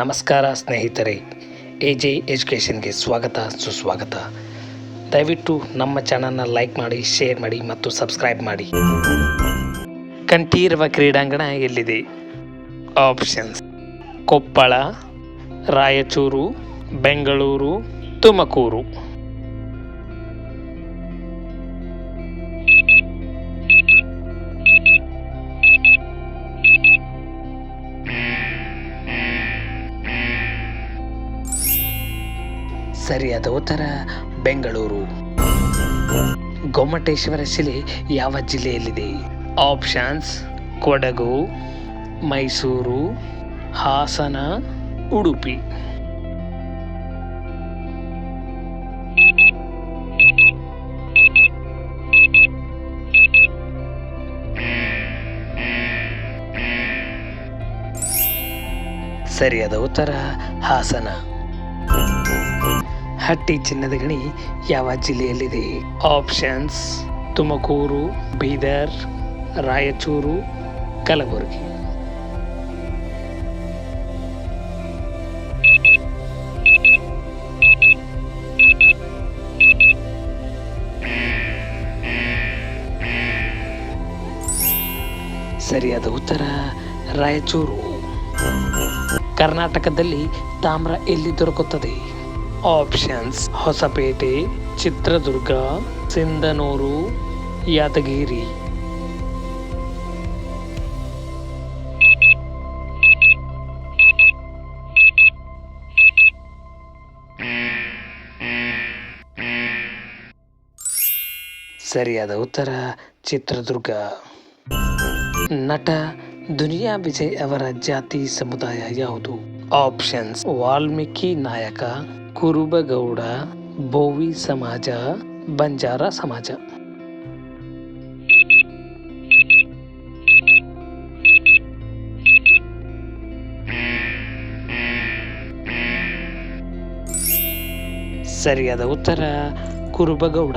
ನಮಸ್ಕಾರ ಸ್ನೇಹಿತರೆ A J ಎಜುಕೇಷನ್ಗೆ ಸ್ವಾಗತ, ಸುಸ್ವಾಗತ. ದಯವಿಟ್ಟು ನಮ್ಮ ಚಾನಲ್ನ ಲೈಕ್ ಮಾಡಿ, ಶೇರ್ ಮಾಡಿ ಮತ್ತು ಸಬ್ಸ್ಕ್ರೈಬ್ ಮಾಡಿ. ಕಂಠೀರವ ಕ್ರೀಡಾಂಗಣ ಎಲ್ಲಿದೆ? ಆಪ್ಷನ್ಸ್. ಕೊಪ್ಪಳ, ರಾಯಚೂರು, ಬೆಂಗಳೂರು, ತುಮಕೂರು. ಸರಿಯಾದ ಉತ್ತರ, ಬೆಂಗಳೂರು. ಗೊಮ್ಮಟೇಶ್ವರ ಶಿಲೆ ಯಾವ ಜಿಲ್ಲೆಯಲ್ಲಿದೆ? ಆಪ್ಷನ್ಸ್, ಕೊಡಗು, ಮೈಸೂರು, ಹಾಸನ, ಉಡುಪಿ. ಸರಿಯಾದ ಉತ್ತರ, ಹಾಸನ. ಹಟ್ಟಿ ಚಿನ್ನದ ಗಣಿ ಯಾವ ಜಿಲ್ಲೆಯಲ್ಲಿದೆ? ಆಪ್ಷನ್ಸ್ ತುಮಕೂರು, ಬೀದರ್, ರಾಯಚೂರು, ಕಲಬುರಗಿ. ಸರಿಯಾದ ಉತ್ತರ, ರಾಯಚೂರು. ಕರ್ನಾಟಕದಲ್ಲಿ ತಾಮ್ರ ಎಲ್ಲಿ ದೊರಕುತ್ತದೆ? ಆಪ್ಷನ್ಸ್ ಹೊಸಪೇಟೆ, ಚಿತ್ರದುರ್ಗ, ಸಿಂಧನೂರು, ಯಾದಗಿರಿ. ಸರಿಯಾದ ಉತ್ತರ, ಚಿತ್ರದುರ್ಗ. ನಟ ದುನಿಯಾ ವಿಜಯ್ ಅವರ ಜಾತಿ ಸಮುದಾಯ ಯಾವುದು? ಆಪ್ಷನ್ಸ್ ವಾಲ್ಮೀಕಿ ನಾಯಕ ಕುರುಬಗೌಡ ಬೋವಿ ಸಮಾಜ ಬಂಜಾರ ಸಮಾಜ. ಸರಿಯಾದ ಉತ್ತರ ಕುರುಬಗೌಡ.